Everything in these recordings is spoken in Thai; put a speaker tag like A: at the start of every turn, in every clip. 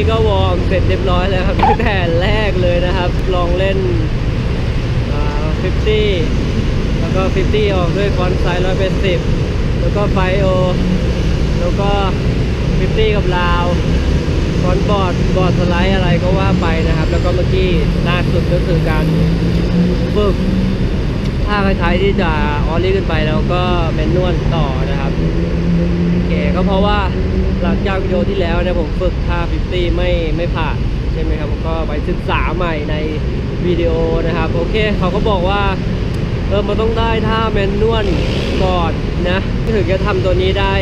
A: นี้ก็วอร์มเสร็จเรียบร้อยแล้วครับตั้งแต่แรกเลยนะครับ ลองเล่น50 แล้วก็ 50 ออกด้วยฟอนต์ไซส์180แล้วก็ไฟโอ แล้วก็ 50 กับลาวฟอนต์บอร์ดบอร์ดสไลด์อะไรก็ว่าไปนะครับ แล้วก็เมื่อกี้ล่าสุดก็คือการฝึกถ้าคล้ายๆที่จะออลลี่ขึ้นไปแล้วก็แมนนวลต่อนะครับ โอเคก็เพราะว่าหลังจากวิดีโอที่แล้วเนี่ยผมฝึกท่า50 ไม่ไม่ผ่านใช่ไหมครับผมก็ไปศึกษาใหม่ในวิดีโอนะครับ โอเคเขาก็บอกว่าเออมันต้องได้ท่าแมนนวลก่อนนะถึงจะทำตัวนี้ได้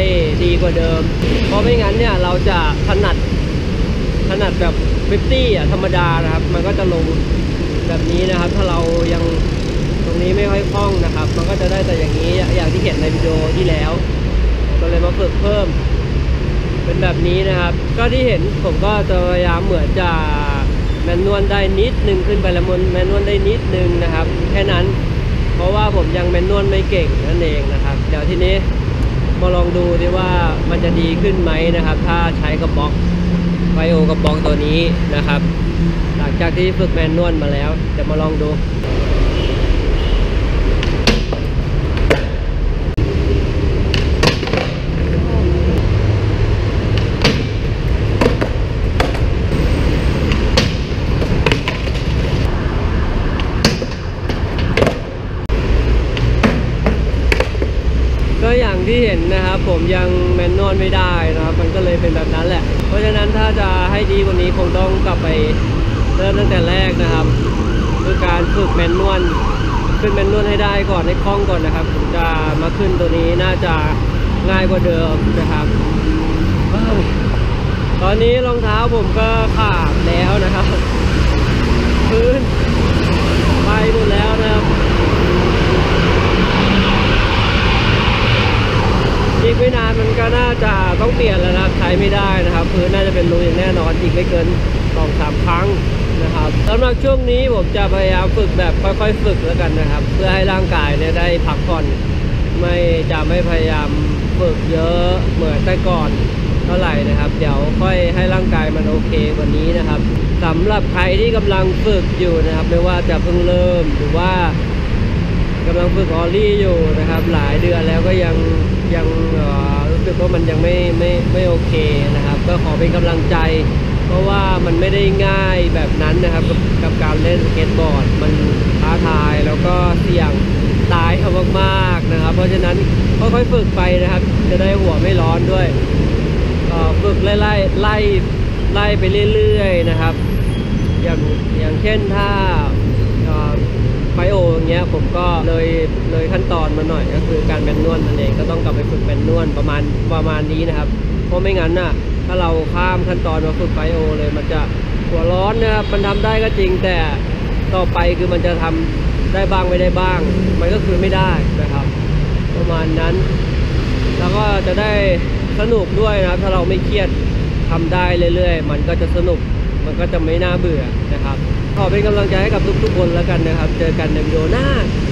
A: ดีกว่าเดิม เพราะไม่งั้นเนี่ยเราจะถนัดถนัดแบบ 50 อะธรรมดานะครับ มันก็จะลงแบบนี้นะครับ ถ้าเรายังตรงนี้ไม่ค่อยคล่องนะครับ มันก็จะได้แต่อย่างนี้อย่างที่เห็นในวิดีโอที่แล้ว ฝึกเพิ่ม เป็นแบบนี้นะครับ ก็ที่เห็นผมก็จะพยายามเหมือนจะแมนนวลได้นิดนึงขึ้นไปละมนแมนนวลได้นิดนึงนะครับ แค่นั้น เพราะว่าผมยังแมนนวลไม่เก่งนั่นเองนะครับ เดี๋ยวทีนี้มาลองดูดิว่ามันจะดีขึ้นไหมนะครับ ถ้าใช้กระบอกไฟโอกระบอกตัวนี้นะครับ หลังจากที่ฝึกแมนนวลมาแล้วเดี๋ยวมาลองดู ที่เห็นนะครับผมยังแมนนวลไม่ได้นะครับ มันก็เลยเป็นแบบนั้นแหละ เพราะฉะนั้นถ้าจะให้ดีกว่านี้คงต้องกลับไปเริ่มตั้งแต่แรกนะครับ คือการฝึกแมนนวลขึ้นแมนนวลให้ได้ก่อนให้คล่องก่อนนะครับจะมาขึ้นตัวนี้น่าจะง่ายกว่าเดิมนะครับ ตอนนี้รองเท้าผมก็ขาดแล้วนะครับพื้นไปหมดแล้วนะครับ อีก ไม่นานมันก็น่าจะต้องเปลี่ยนแล้วนะใช้ไม่ได้นะครับพื้นน่าจะเป็นรูอย่างแน่นอนอีกไม่เกินสองสามครั้งนะครับสำหรับช่วงนี้ผมจะพยายามฝึกแบบค่อยๆฝึกแล้วกันนะครับ เพื่อให้ร่างกายเนี่ยได้พักผ่อนไม่จะไม่พยายามฝึกเยอะเหมือนแต่ก่อนเท่าไหร่นะครับ เดี๋ยวค่อยให้ร่างกายมันโอเคกว่านี้นะครับสำหรับใครที่กำลังฝึกอยู่นะครับ ไม่ว่าจะเพิ่งเริ่มหรือว่า กำลังฝึกออลลี่อยู่นะครับ หลายเดือนแล้วก็ยังยังรู้สึกว่ามันยังไม่ไม่ไม่โอเคนะครับ ก็ขอเป็นกำลังใจ เพราะว่ามันไม่ได้ง่ายแบบนั้นนะครับกับกับการเล่นสเก็ตบอร์ด มันท้าทายแล้วก็เสี่ยงตายเอามากๆนะครับ เพราะฉะนั้นค่อยๆฝึกไปนะครับ จะได้หัวไม่ร้อนด้วยฝึกไล่ไล่ไล่ไล่ไปเรื่อยๆนะครับ อย่างอย่างเช่นถ้าี้ยผมก็เลยเลยขั้นตอนมาหน่อยก็คือการแมนนวลนั่นเองก็ต้องกลับไปฝึกแมนนวลประมาณประมาณนี้นะครับ เพราะไม่งั้นน่ะถ้าเราข้ามขั้นตอนมาฝึกไฟโอเลยมันจะหัวร้อนนะครับมันทำได้ก็จริงแต่ต่อไปคือมันจะทำได้บ้างไม่ได้บ้าง มันก็คือไม่ได้นะครับ ประมาณนั้น แล้วก็จะได้สนุกด้วยนะครับถ้าเราไม่เครียดทำได้เรื่อยๆ มันก็จะสนุกมันก็จะไม่น่าเบื่อนะครับ ขอเป็นกำลังใจให้กับทุกๆคนแล้วกันนะครับ เจอกันในวิดีโอหน้า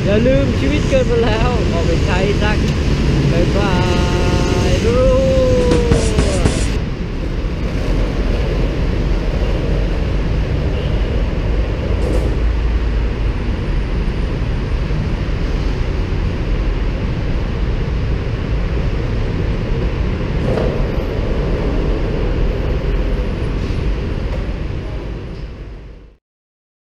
A: อย่าลืมชีวิตเกินไปแล้วออกไปใช้สักบ๊ายบาย